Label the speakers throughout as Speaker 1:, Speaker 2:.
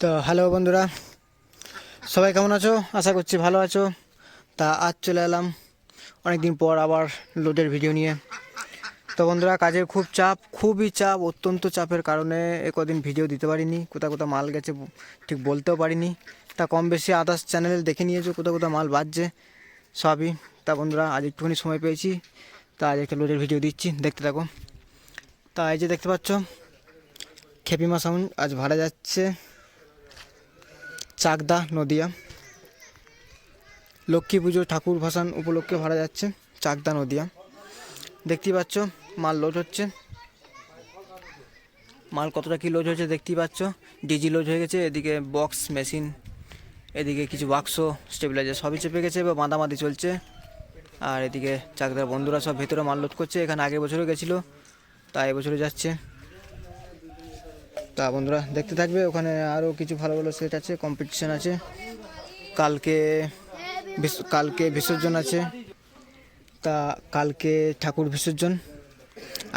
Speaker 1: তো হ্যালো বন্ধুরা, সবাই কেমন আছো? আশা করছি ভালো আছো। তা আজ চলে এলাম অনেক দিন পর আবার লোডের ভিডিও নিয়ে। তো বন্ধুরা, কাজের খুব চাপ, খুবই চাপ, অত্যন্ত চাপের কারণে কদিন ভিডিও দিতে পারিনি। কোথাও কোথাও মাল গেছে ঠিক বলতেও পারিনি। তা কম বেশি আদার্স চ্যানেল দেখে নিয়েছো কোথাও কোথাও মাল বাজছে, সবই। তা বন্ধুরা, আজ একটুখানি সময় পেয়েছি। তা আজ একটা লোডের ভিডিও দিচ্ছি, দেখতে থাকো। তা এই যে দেখতে পাচ্ছ, খেপিমা সাউন্ড আজ ভাড়া যাচ্ছে। চাকদা নদিয়া। লক্ষ্মী পুজো ঠাকুর ভাসান উপলক্ষে ভাড়া যাচ্ছে চাকদা নদিয়া। দেখতেই পাচ্ছ, মাল লোড হচ্ছে। মাল কতটা কি লোড হয়েছে দেখতেই পাচ্ছ। ডিজি লোড হয়ে গেছে, এদিকে বক্স মেশিন এদিকে কিছু বাক্স স্টেবিলাইজার সবই চেপে গেছে বা মাদামাদি চলছে। আর এদিকে চাকদার বন্ধুরা সব ভেতরে মাল লোড করছে, এখানে আগের বছরও গেছিল তা এবছরে যাচ্ছে। তা বন্ধুরা দেখতে থাকবে, ওখানে আরও কিছু ভালো ভালো সেট আছে কম্পিটিশন আছে। কালকে কালকে বিসর্জন আছে। তা কালকে ঠাকুর বিসর্জন।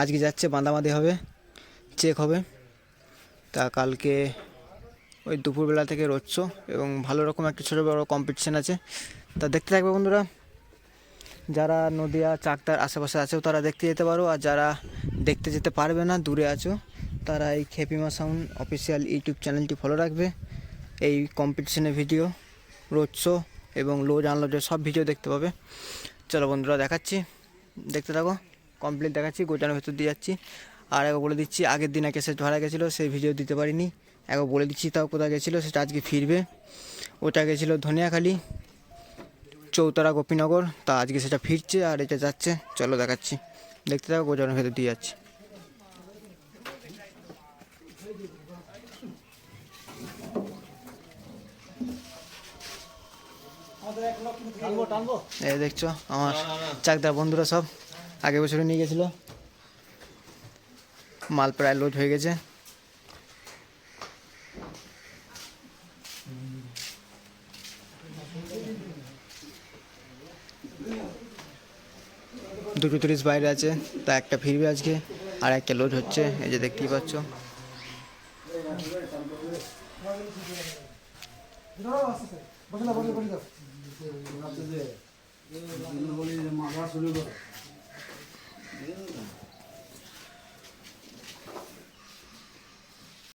Speaker 1: আজকে যাচ্ছে, বাঁধাবাঁধি হবে চেক হবে। তা কালকে ওই দুপুরবেলা থেকে রোচ্ছ এবং ভালো রকম একটা ছোটো বড়ো কম্পিটিশান আছে। তা দেখতে থাকবে বন্ধুরা। যারা নদিয়া, চাকদার আশেপাশে আছেও তারা দেখতে যেতে পারো, আর যারা দেখতে যেতে পারবে না, দূরে আছো তারা এই খেপিমা সাউন্ড অফিসিয়াল ইউটিউব চ্যানেলটি ফলো রাখবে। এই কম্পিটিশনের ভিডিও রোড শো এবং লোড আনলোডের সব ভিডিও দেখতে পাবে। চলো বন্ধুরা দেখাচ্ছি। দেখতে থাকো কমপ্লিট দেখাচ্ছি গোটানোর ভেতর দিয়ে যাচ্ছি। আর একবার বলে দিচ্ছি, আগের দিন একে সেট ভাড়া গেছিল সেই ভিডিও দিতে পারিনি। একবার বলে দিচ্ছি, তাও কোথায় গেছিল, সেটা আজকে ফিরবে। ওটা গেছিল ধনিয়াখালি, চৌতারা গোপীনগর। তা আজকে সেটা ফিরছে আর এটা যাচ্ছে। চলো দেখাচ্ছি। দেখতে থাকো গোজানোর ভেতর দিয়ে যাচ্ছি। এই দেখছ, আমার চাকদার বন্ধুরা সব আগের বছরে নিয়ে গেছিল। মাল প্রায় লোড হয়ে গেছে। দুটো তিরিশ বাইরে আছে, তা একটা ফিরবে আজকে, আর একটা লোড হচ্ছে, এই যে দেখতেই পাচ্ছ। बघला बघला बघला आता जे मला सुरू